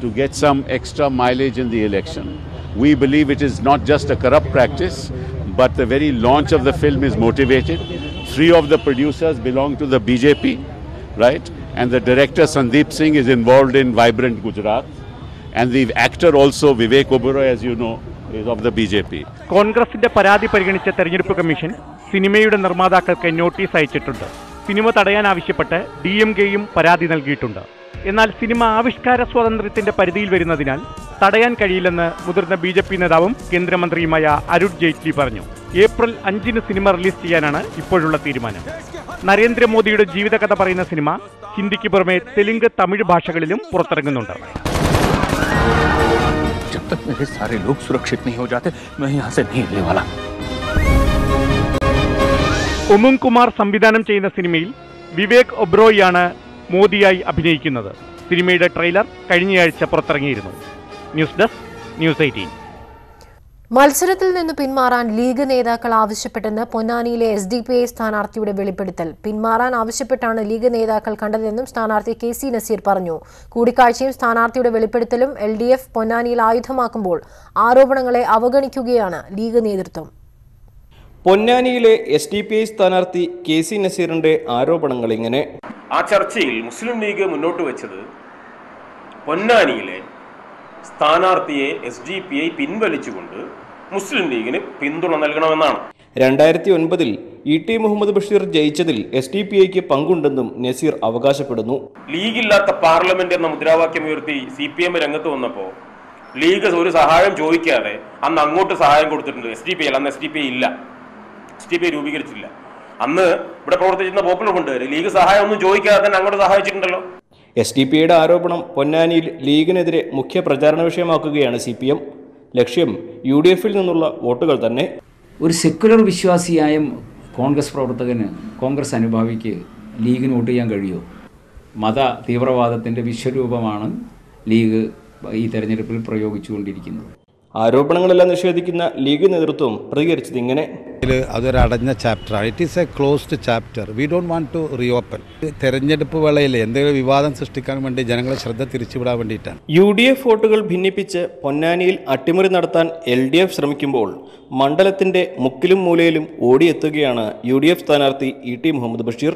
to get some extra mileage in the election. We believe it is not just a corrupt practice, but the very launch of the film is motivated. Three of the producers belong to the BJP, right? And the director Sandeep Singh is involved in Vibrant Gujarat. And the actor also, Vivek Oberoi, as you know, is of the BJP. കോൺഗ്രസിന്റെ പരാതി പരിഗണിച്ച തെരഞ്ഞെടുപ്പ് commission സിനിമയുടെ നിർമ്മാതാക്കൾക്ക് notice അയച്ചിട്ടുണ്ട് cinema തടയാൻ ആവശ്യപ്പെട്ട് D M കെയും പരാതി നൽകിയിട്ടുണ്ട് എന്നാൽ സിനിമ ആവിഷ്കാര സ്വാതന്ത്ര്യത്തിന്റെ പരിധിയിൽ വരുന്നതിനാൽ തടയാൻ കഴിയില്ലെന്ന് മുതിർന്ന ബി ജെ പി നേതാവും കേന്ദ്രമന്ത്രിയുമായ അരുൺ ജെയ്റ്റ്ലി പറഞ്ഞു ഏപ്രിൽ അഞ്ചിന് സിനിമ റിലീസ് ചെയ്യാനാണ് ഇപ്പോഴുള്ള തീരുമാനം നരേന്ദ്രമോദിയുടെ ജീവിതകഥ പറയുന്ന സിനിമ ഹിന്ദിക്ക് പുറമെ തെലുങ്ക് തമിഴ് ഭാഷകളിലും പുറത്തിറങ്ങുന്നുണ്ട് जब तक मेरे सारे लोग सुरक्षित नहीं हो जाते मैं यहाँ से नहीं हिलने वाला ഉമും കുമാർ സംവിധാനം ചെയ്യുന്ന സിനിമയിൽ വിവേക് ഒബ്രോയിയാണ് മോദിയായി അഭിനയിക്കുന്നത്. സിനിമയുടെ ട്രെയിലർ കഴിഞ്ഞയാഴ്ച പുറത്തിറങ്ങിയിരുന്നു. News desk news eighteen. മത്സരത്തിൽ നിന്ന് പിന്മാറാൻ ലീഗ് നേതാക്കൾ ആവശ്യപ്പെട്ടെന്ന് പൊന്നാനിയിലെ എസ് ഡി പി ഐ സ്ഥാനാർത്ഥിയുടെ വെളിപ്പെടുത്തൽ. പിന്മാറാൻ ആവശ്യപ്പെട്ടാണ് ലീഗ് നേതാക്കൾ കണ്ടതെന്നും സ്ഥാനാർത്ഥി കെ സി നസീർ പറഞ്ഞു. കൂടിക്കാഴ്ചയും സ്ഥാനാർത്ഥിയുടെ വെളിപ്പെടുത്തലും എൽ ഡി എഫ് പൊന്നാനിയിൽ ആയുധമാക്കുമ്പോൾ ആരോപണങ്ങളെ അവഗണിക്കുകയാണ് ലീഗ് നേതൃത്വം. പൊന്നാനിയിലെ എസ് ഡി പി ഐ സ്ഥാനാർത്ഥി കെ സി നസീറിന്റെ ആരോപണങ്ങൾ ഇങ്ങനെ ആ ചർച്ചയിൽ മുസ്ലിം ലീഗ് മുന്നോട്ട് വെച്ചത് പൊന്നാനിയിലെ സ്ഥാനാർത്ഥിയെ എസ് ഡി പി ഐ പിൻവലിച്ചുകൊണ്ട് മുസ്ലിം ലീഗിന് പിന്തുണ നൽകണമെന്നാണ്. രണ്ടായിരത്തി ഒൻപതിൽ ഇ ടി മുഹമ്മദ് ബഷീർ ജയിച്ചതിൽ എസ് ഡി പി ഐക്ക് പങ്കുണ്ടെന്നും നസീർ അവകാശപ്പെടുന്നു. ലീഗില്ലാത്ത പാർലമെന്റ് എന്ന മുദ്രാവാക്യം ഉയർത്തി സി പി എം രംഗത്ത് വന്നപ്പോൾ ലീഗ് ഒരു സഹായം ചോദിക്കാതെ അന്ന് അങ്ങോട്ട് സഹായം കൊടുത്തിട്ടുണ്ട്. എസ് ഡി പി അല്ല അന്ന് എസ് ഡി പി ഇല്ല. എസ് ടി പി രൂപീകരിച്ചില്ല അന്ന് ഇവിടെ പ്രവർത്തിച്ചിരുന്ന പോപ്പുലർ ഫണ്ട് ലീഗ് സഹായം ഒന്നും ചോദിക്കാതെ തന്നെ അങ്ങോട്ട് സഹായിച്ചിട്ടുണ്ടല്ലോ. എസ് ഡി പി ഐയുടെ ആരോപണം പൊന്നാനിയിൽ ലീഗിനെതിരെ മുഖ്യ പ്രചാരണ വിഷയമാക്കുകയാണ് സി പി എം. ലക്ഷ്യം യു ഡി എഫിൽ നിന്നുള്ള വോട്ടുകൾ തന്നെ. ഒരു സെക്കുലർ വിശ്വാസിയായ കോൺഗ്രസ് പ്രവർത്തകന് കോൺഗ്രസ് അനുഭാവിക്ക് ലീഗിന് വോട്ട് ചെയ്യാൻ കഴിയുമോ മത തീവ്രവാദത്തിന്റെ വിശ്വരൂപമാണ് ലീഗ് ഈ തെരഞ്ഞെടുപ്പിൽ പ്രയോഗിച്ചുകൊണ്ടിരിക്കുന്നത്. ആരോപണങ്ങളെല്ലാം നിഷേധിക്കുന്ന ലീഗ് നേതൃത്വം പ്രതികരിച്ചത് ഇങ്ങനെ. അതൊരു അടഞ്ഞ ചാപ്റ്ററാണ് it is a closed chapter we don't want to reopen തെരഞ്ഞെടുപ്പ് വേളയിൽ എന്തെങ്കിലും വിവാദം സൃഷ്ടിക്കാൻ വേണ്ടി ജനങ്ങളെ ശ്രദ്ധ തിരിച്ചുവിടാൻ വേണ്ടിയിട്ടാണ്. യു ഡി എഫ് വോട്ടുകൾ ഭിന്നിപ്പിച്ച് പൊന്നാനിയിൽ അട്ടിമറി നടത്താൻ എൽ ഡി എഫ് ശ്രമിക്കുമ്പോൾ മണ്ഡലത്തിന്റെ മുക്കിലും മൂലയിലും ഓടിയെത്തുകയാണ് യു ഡി എഫ് സ്ഥാനാർത്ഥി E T Muhammad Basheer.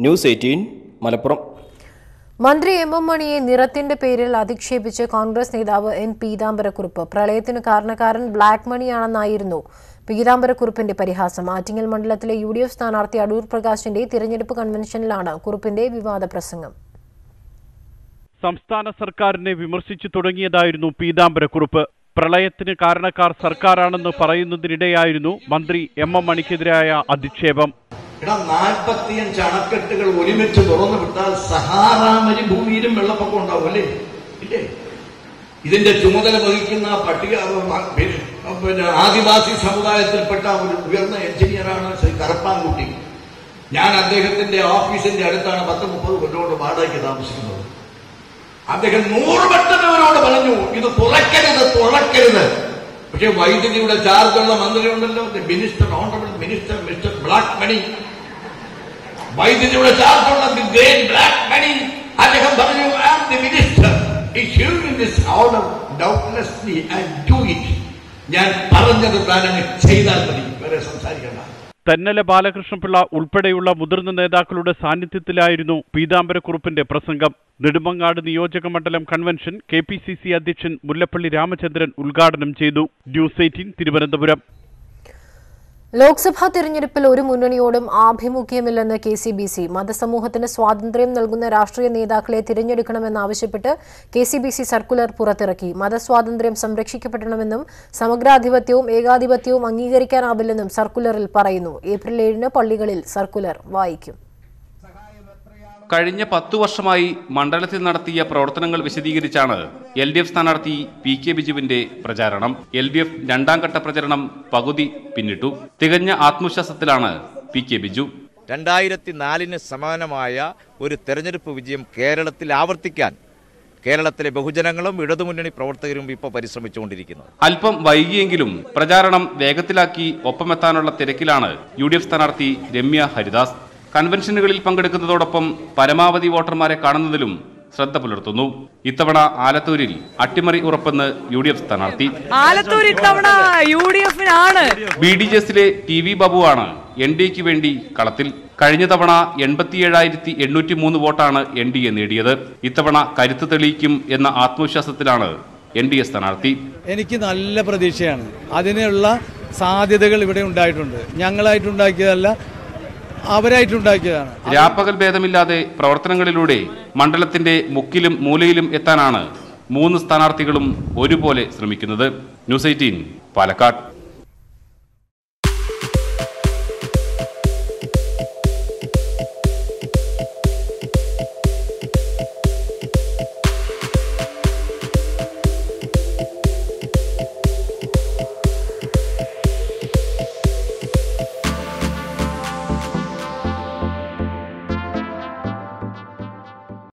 News eighteen Malappuram. മന്ത്രി എം എം മണിയെ നിറത്തിന്റെ പേരിൽ അധിക്ഷേപിച്ച് കോൺഗ്രസ് നേതാവ് എൻ പീതാംബരക്കുറുപ്പ്. പ്രളയത്തിന് കാരണക്കാരൻ ബ്ലാക്ക് മണിയാണെന്നായിരുന്നു പീതാംബരക്കുറുപ്പിന്റെ പരിഹാസം. ആറ്റിങ്ങൽ മണ്ഡലത്തിലെ യു ഡി എഫ് സ്ഥാനാർത്ഥി അടൂർ പ്രകാശിന്റെ തിരഞ്ഞെടുപ്പ് കൺവെൻഷനിലാണ് കുറുപ്പിന്റെ വിവാദ പ്രസംഗം. സംസ്ഥാന സർക്കാരിനെ വിമർശിച്ചു തുടങ്ങിയതായിരുന്നു പീതാംബരക്കുറുപ്പ്. പ്രളയത്തിന് കാരണക്കാർ സർക്കാരാണെന്ന് പറയുന്നതിനിടെയായിരുന്നു മന്ത്രി എം എം മണിക്കെതിരായ അധിക്ഷേപം. എടാ നാൽപ്പത്തിയഞ്ച് അണക്കെട്ടുകൾ ഒരുമിച്ച് തുറന്നു വിട്ടാൽ സഹാറ മരുഭൂമിയിലും വെള്ളപ്പൊക്കം ഉണ്ടാവും അല്ലേ? ഇല്ലേ? ഇതിന്റെ ചുമതല വഹിക്കുന്ന പട്ടിക പിന്നെ ആദിവാസി സമുദായത്തിൽപ്പെട്ട ഒരു ഉയർന്ന എഞ്ചിനീയറാണ് ശ്രീ കറപ്പാൻകുട്ടി. ഞാൻ അദ്ദേഹത്തിന്റെ ഓഫീസിന്റെ അടുത്താണ് പത്ത് മുപ്പത് കൊല്ലം വാടകയ്ക്ക് താമസിക്കുന്നത്. അദ്ദേഹം നൂറ് വട്ടം അവരോട് പറഞ്ഞു ഇത് തുറക്കരുത് തുറക്കരുത് പക്ഷെ വൈദ്യുതിയുടെ ചാർജുള്ള മന്ത്രി ഉണ്ടല്ലോ minister honourable minister mister black money വൈദ്യുതിയുടെ ചാർജുള്ള ദി ഗ്രേറ്റ് ബ്ലാക്ക് മണി അദ്ദേഹം പറഞ്ഞു I am the minister issuing this order doubtless I do it ഞാൻ പറഞ്ഞത് താൻ അങ്ങ് ചെയ്താൽ മതി. വേറെ സംസാരിക്കണ്ട. തെന്നല ബാലകൃഷ്ണപിള്ള ഉൾപ്പെടെയുള്ള മുതിർന്ന നേതാക്കളുടെ സാന്നിധ്യത്തിലായിരുന്നു പീതാംബരക്കുറുപ്പിന്റെ പ്രസംഗം. നെടുമങ്ങാട് നിയോജക മണ്ഡലം convention K P C C അധ്യക്ഷൻ മുല്ലപ്പള്ളി രാമചന്ദ്രൻ ഉദ്ഘാടനം ചെയ്തു. News eighteen Thiruvananthapuram. ലോക്സഭാ തെരഞ്ഞെടുപ്പിൽ ഒരു മുന്നണിയോടും ആഭിമുഖ്യമില്ലെന്ന് കെ സി ബി സി. മതസമൂഹത്തിന് സ്വാതന്ത്ര്യം നൽകുന്ന രാഷ്ട്രീയ നേതാക്കളെ തിരഞ്ഞെടുക്കണമെന്നാവശ്യപ്പെട്ട് K C B C circular പുറത്തിറക്കി. മതസ്വാതന്ത്ര്യം സംരക്ഷിക്കപ്പെടണമെന്നും സമഗ്രാധിപത്യവും ഏകാധിപത്യവും അംഗീകരിക്കാനാവില്ലെന്നും സർക്കുലറിൽ പറയുന്നു. ഏപ്രിൽ ഏഴിന് പള്ളികളിൽ സർക്കുലർ വായിക്കും. കഴിഞ്ഞ പത്തു വർഷമായി മണ്ഡലത്തിൽ നടത്തിയ പ്രവർത്തനങ്ങൾ വിശദീകരിച്ചാണ് എൽ ഡി എഫ് സ്ഥാനാർത്ഥി പി കെ ബിജുവിന്റെ പ്രചാരണം. എൽ ഡി എഫ് രണ്ടാം ഘട്ട പ്രചരണം പകുതി പിന്നിട്ടു. തികഞ്ഞ ആത്മവിശ്വാസത്തിലാണ് പി കെ ബിജു. രണ്ടായിരത്തി നാലിന് സമാനമായ ഒരു തെരഞ്ഞെടുപ്പ് വിജയം കേരളത്തിൽ ആവർത്തിക്കാൻ കേരളത്തിലെ ബഹുജനങ്ങളും ഇടതുമുന്നണി പ്രവർത്തകരും ഇപ്പോൾ പരിശ്രമിച്ചുകൊണ്ടിരിക്കുന്നത്. അല്പം വൈകിയെങ്കിലും പ്രചാരണം വേഗത്തിലാക്കി ഒപ്പമെത്താനുള്ള തിരക്കിലാണ് യു ഡി എഫ് സ്ഥാനാർത്ഥി രമ്യ ഹരിദാസ്. കൺവെൻഷനുകളിൽ പങ്കെടുക്കുന്നതോടൊപ്പം പരമാവധി വോട്ടർമാരെ കാണുന്നതിലും ശ്രദ്ധ പുലർത്തുന്നു. ഇത്തവണ ആലത്തൂരിൽ അട്ടിമറി ഉറപ്പെന്ന് യു ഡി എഫ് സ്ഥാനാർത്ഥി. ആലത്തൂർ ഇത്തവണ യു ഡി എഫിനാണ് ബി ഡി ജെ എസിലെ ടി വി ബാബുവാണ് എൻ ഡി എക്ക് വേണ്ടി കളത്തിൽ. കഴിഞ്ഞ തവണ എൺപത്തിയേഴായിരത്തി എണ്ണൂറ്റി മൂന്ന് വോട്ടാണ് എൻ ഡി എ നേടിയത്. ഇത്തവണ കരുത്ത് തെളിയിക്കും എന്ന ആത്മവിശ്വാസത്തിലാണ് എൻ ഡി എ സ്ഥാനാർത്ഥി. എനിക്ക് നല്ല പ്രതീക്ഷയാണ്. അതിനുള്ള സാധ്യതകൾ ഇവിടെ ഉണ്ടായിട്ടുണ്ട്. ഞങ്ങളായിട്ടുണ്ടാക്കിയതല്ല അവരായിട്ടുണ്ടാക്കിയതാണ്. രാപ്പകൽ ഭേദമില്ലാതെ പ്രവർത്തനങ്ങളിലൂടെ മണ്ഡലത്തിന്റെ മുക്കിലും മൂലയിലും എത്താനാണ് മൂന്ന് സ്ഥാനാർത്ഥികളും ഒരുപോലെ ശ്രമിക്കുന്നത്. News eighteen Palakkad.